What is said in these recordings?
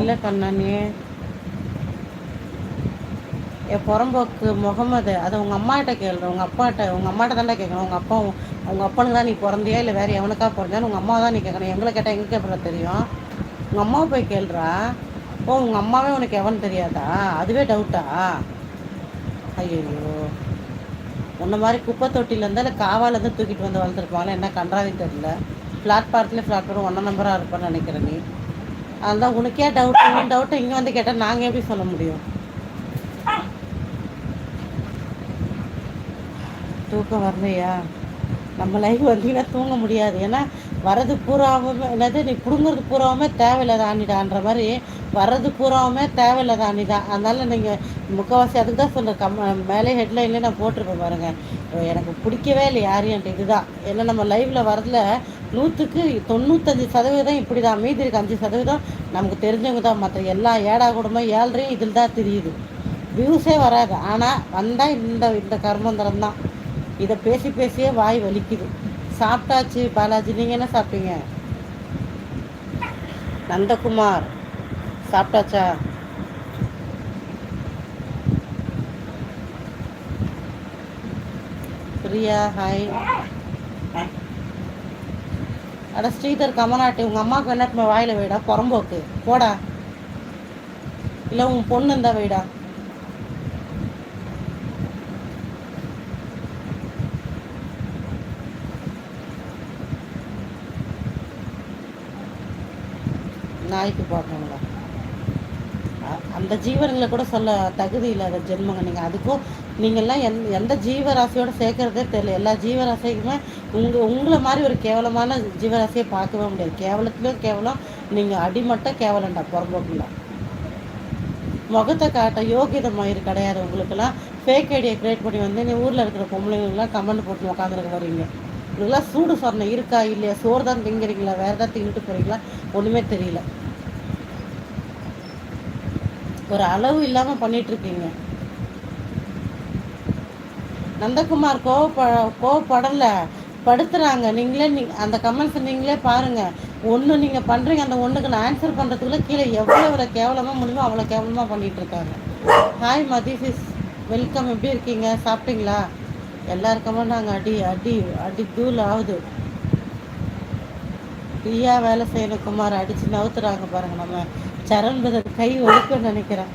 இல்லை கண்ணனே என் புறம்போக்கு முகமது அதை உங்கள் அம்மாட்ட கேளு உங்கள் அப்பாட்ட உங்கள் அம்மாட்ட தானே கேட்கணும். உங்கள் அப்பா உங்கள் அப்பனுக்கு தான் நீ பிறந்தியா இல்லை வேறு எவனுக்கா பிறந்தான்னு உங்கள் அம்மா தான் நீ கேட்கணும். எங்களை கேட்டால் எங்களுக்கு எப்படி தெரியும்? உங்கள் அம்மாவை போய் கேள்றா. ஓ உங்கள் அம்மாவே உனக்கு எவன் தெரியாதா? அதுவே டவுட்டா ஐயோ உன்ன மாதிரி குப்பை தொட்டிலேருந்து இருந்தால் இல்லை காவாலேருந்து தூக்கிட்டு வந்து வளர்த்துருப்பாங்களே என்ன கன்றாவின்னு தெரியல. பிளாட்பாரத்துலேயே ஃப்ளாட் ஒன்றா நம்பராக இருப்பான்னு நினைக்கிறேன் நீ. அதுதான் உனக்கே டவுட் உன் டவுட்டை இங்கே வந்து கேட்டால் நாங்கள் எப்படி சொல்ல முடியும்? தூக்கம் வரலையா? நம்ம லைஃப் வந்தீங்கன்னா தூங்க முடியாது. ஏன்னா வர்றது பூராவுமே என்னது நீ பிடுங்குறது பூராவுமே தேவையில்லாத ஆண்டிடான்ற மாதிரி வர்றது பூராவுமே தேவையில்லாத ஆணி தான் அதனால் நீங்கள் முக்கால்வாசி அதுக்கு தான் சொல்கிறேன் கம் மேலே ஹெட்லைன்லேயே நான் போட்டிருப்பேன் பாருங்கள் எனக்கு பிடிக்கவே இல்லை யாரையும் இதுதான். ஏன்னா நம்ம லைவில் வரதுல நூற்றுக்கு தொண்ணூத்தஞ்சு சதவீதம் இப்படி தான் மீதி இருக்கு அஞ்சு சதவீதம் நமக்கு தெரிஞ்சவங்க தான். மற்ற எல்லா ஏடா குடும்பம் ஏழ்றையும் இதில் தான் தெரியுது. வியூஸே வராது. ஆனால் வந்தால் இந்த இந்த கர்மந்திரம் தான். இதை பேசி பேசியே வாய் வலிக்குது. சாப்பிட்டாச்சு பாலாஜி. நீங்கள் என்ன சாப்பிட்டீங்க? நந்தகுமார். சாப்பிட்டாச்சா? பிரியா ஹாய் அட ஸ்ரீதர் கமநாட்டி உங்கள் அம்மாவுக்கு என்ன வாயில் வைடா புறம்போக்கு. போடா. இல்லை உன் பொண்ணு இருந்தா வைடா. நாய்க்கு போடுறவங்களா அந்த ஜீவன்களை கூட சொல்ல தகுதி இல்லாத ஜென்மங்க நீங்கள் அதுக்கும் நீங்கள்லாம் எந் எந்த ஜீவராசியோடு சேர்க்குறதே தெரியல. எல்லா ஜீவராசிக்குமே உங்கள் உங்களை மாதிரி ஒரு கேவலமான ஜீவராசியை பார்க்கவே முடியாது. கேவலத்துலேயும் கேவலம் நீங்கள் அடிமட்டம் கேவலண்டா புறம்போக்குல முகத்தை காட்ட யோகியத மயிறு கிடையாது உங்களுக்கெல்லாம். ஃபேக் ஐடியா க்ரியேட் பண்ணி வந்து நீ ஊரில் இருக்கிற பொம்பளைங்களுக்குலாம் கமெண்ட் போட்டு உட்காந்துருக்க வரீங்க உங்களுக்குலாம் சூடு சொரணை இருக்கா இல்லையா? சோறு தான் திங்கிறீங்களா? வேறு ஏதாவது திங்கிட்டு போகிறீங்களா ஒன்றுமே தெரியல. ஒரு அளவு இல்லாமல் பண்ணிகிட்ருக்கீங்க நந்தகுமார் கோவப்ப கோவப்படலை. படுத்துகிறாங்க நீங்களே நீ அந்த கமெண்ட்ஸை நீங்களே பாருங்கள் ஒன்று நீங்கள் பண்ணுறீங்க அந்த ஒன்றுக்கு நான் ஆன்சர் பண்ணுறதுக்குள்ளே கீழே எவ்வளோ எவ்வளோ கேவலமாக முடியுமோ அவ்வளோ கேவலமாக பண்ணிகிட்ருக்காங்க ஹாய் மதிஃபிஸ் வெல்கம் எப்படி இருக்கீங்க? சாப்பிட்டீங்களா? எல்லாருக்கமே நாங்கள் அடி அடி அடி தூள் ஆகுது. ஃப்ரீயாக வேலை செய்யணும் குமார். அடித்து நவுத்துறாங்க பாருங்கள் நம்ம. சரண் பதர் கை ஒழுக்குன்னு நினைக்கிறேன்.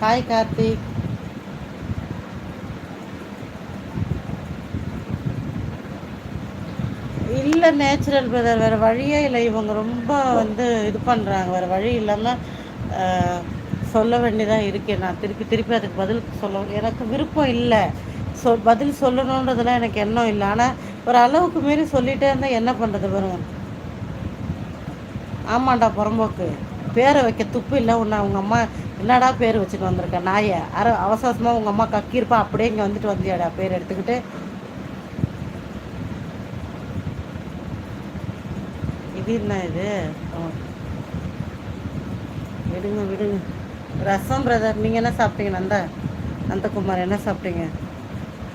ஹாய் கார்த்திக் இல்லை நேச்சுரல் பிரதர் வேறு வழியே இல்லை. இவங்க ரொம்ப வந்து இது பண்ணுறாங்க வேறு வழி இல்லாமல் சொல்ல வேண்டியதாக இருக்கேன் நான் திருப்பி திருப்பி அதுக்கு பதில் சொல்ல எனக்கு விருப்பம் இல்லை. சொ பதில் சொல்லணுன்றதுலாம் எனக்கு எண்ணம் இல்லை. ஆனால் ஒரு அளவுக்கு மீறி சொல்லிகிட்டே இருந்தால் என்ன பண்ணுறது பாருங்க. ஆமாண்டா புறம்போக்கு. பேரை வைக்க துப்பு இல்லை. உன்னை அவங்க அம்மா என்னடா பேர் வச்சுட்டு வந்திருக்க? நாயை அர அவசரமாக உங்கள் அம்மா கக்கியிருப்பா அப்படியே இங்கே வந்துட்டு வந்தியாடா பேர் எடுத்துக்கிட்டு? இது என்ன இது? விடுங்க விடுங்க. ரசம் பிரதர் நீங்கள் என்ன சாப்பிட்டீங்க நந்தா? நந்தகுமார் என்ன சாப்பிட்டீங்க?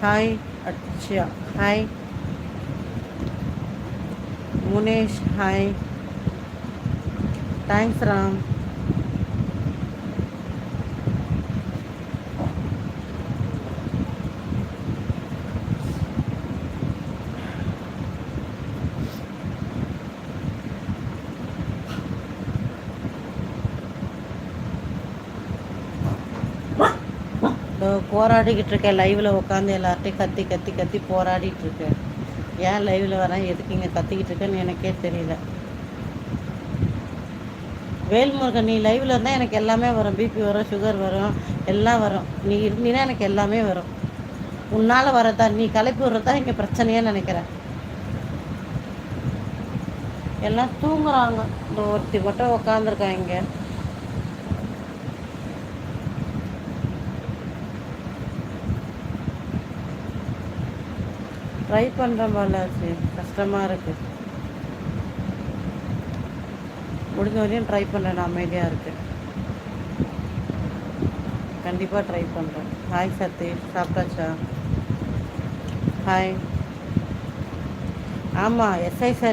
ஹாய் அச்சா hi. Munesh hi. Thanks Ram. போராடிக்கிட்டு இருக்கேன். லைவில் உட்காந்து எல்லார்ட்டையும் கத்தி கத்தி கத்தி போராடிட்டு இருக்கேன். ஏன் லைவில் வரேன்? எதுக்கு இங்கே கத்திக்கிட்டு இருக்கேன்னு எனக்கே தெரியல. வேல்முருகன் நீ லைவில் இருந்தால் எனக்கு எல்லாமே வரும். பிபி வரும் சுகர் வரும் எல்லாம் வரும். நீ இருந்தீன்னா எனக்கு எல்லாமே வரும். உன்னால் வரதா நீ கலப்பி விடுறதா இங்கே பிரச்சனையே நினைக்கிறேன். எல்லாம் தூங்குறாங்க. இந்த ஒருத்தி மட்டும் உக்காந்துருக்காங்க ட்ரை பண்ணுறேன் பாலாஜி கஷ்டமாக இருக்குது முடிஞ்ச வரையும் ட்ரை பண்ணுறேன் நான் அமைதியாக இருக்கேன். கண்டிப்பாக ட்ரை பண்ணுறேன் ஹாய் சதீஷ். சாப்பிட்டாச்சா? ஹாய் ஆமாம் எஸ்ஐ சார்